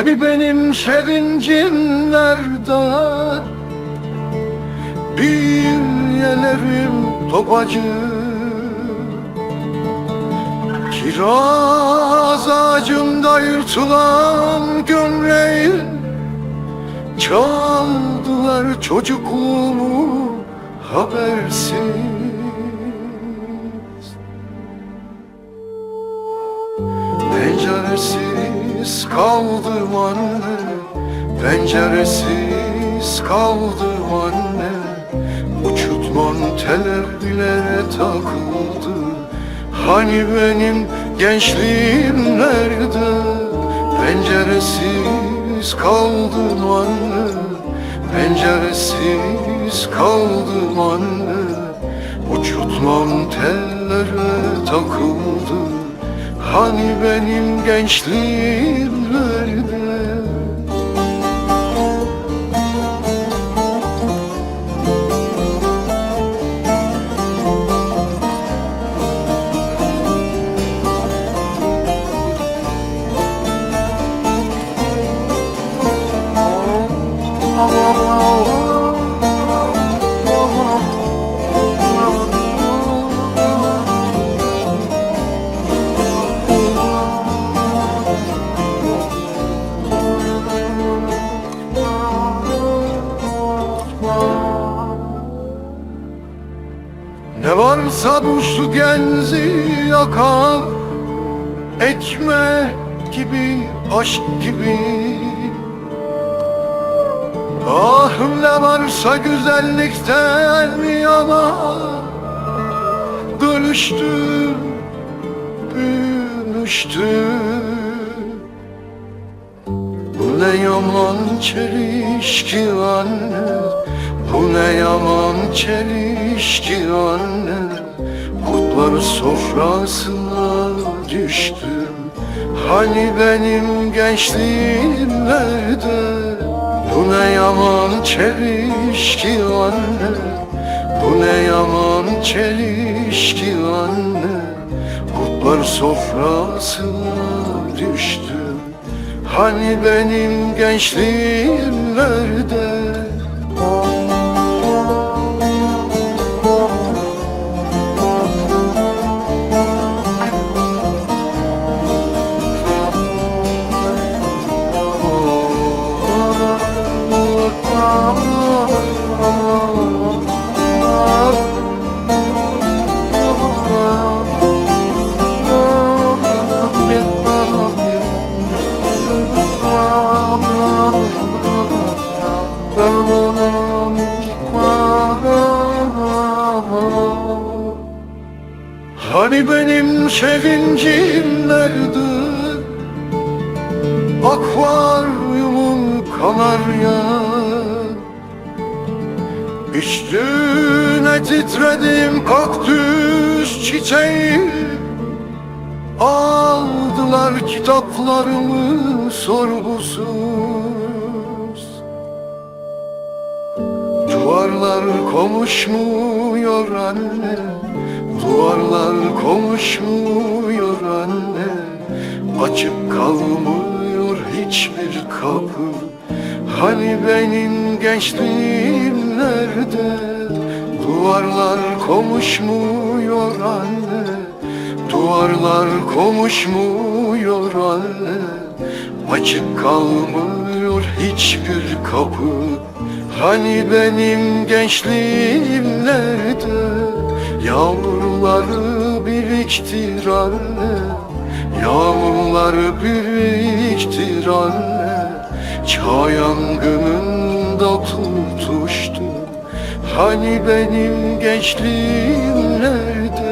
Hani benim sevincim nerede Bir yelerim topacı. Kiraz ağacımda yırtılan gömleği Çaldılar çocukluğumu habersiz anne Penceresiz kaldım anne. Uçutman televlere takıldı. Hani benim gençliğim nerede? Penceresiz kaldım anne. Penceresiz kaldım anne. Uçutmam tellere takıldı Hani benim gençliğim nerede varsa bu su genzi yakar Ekmek gibi, aşk gibi. Ah ne varsa güzellikten yana Dönüştüm, büyümüştüm. Bu ne yaman çelişki anne Bu ne yaman çelişki anne Kutlar sofrasına düştüm Hani benim gençliğim nerede Bu ne yaman çelişki anne Bu ne yaman çelişki anne Kutlar sofrasına düştüm Hani benim gençliğim nerede sevincim nerede? Akvaryumun kanarya Üstüne titredim kaktüs çiçeği. Aldılar kitaplarımı sorgusuz. Duvarlar konuşmuyor anne Duvarlar konuşmuyor anne Açık kalmıyor hiçbir kapı. Hani benim gençliğim nerede? Duvarlar konuşmuyor anne Duvarlar konuşmuyor anne. Açık kalmıyor hiçbir kapı. Hani benim gençliğim nerede Yağmurları biriktir anne. Yağmurları biriktir anne. Çağ yangınında tutuştu. Hani benim gençliğim nerede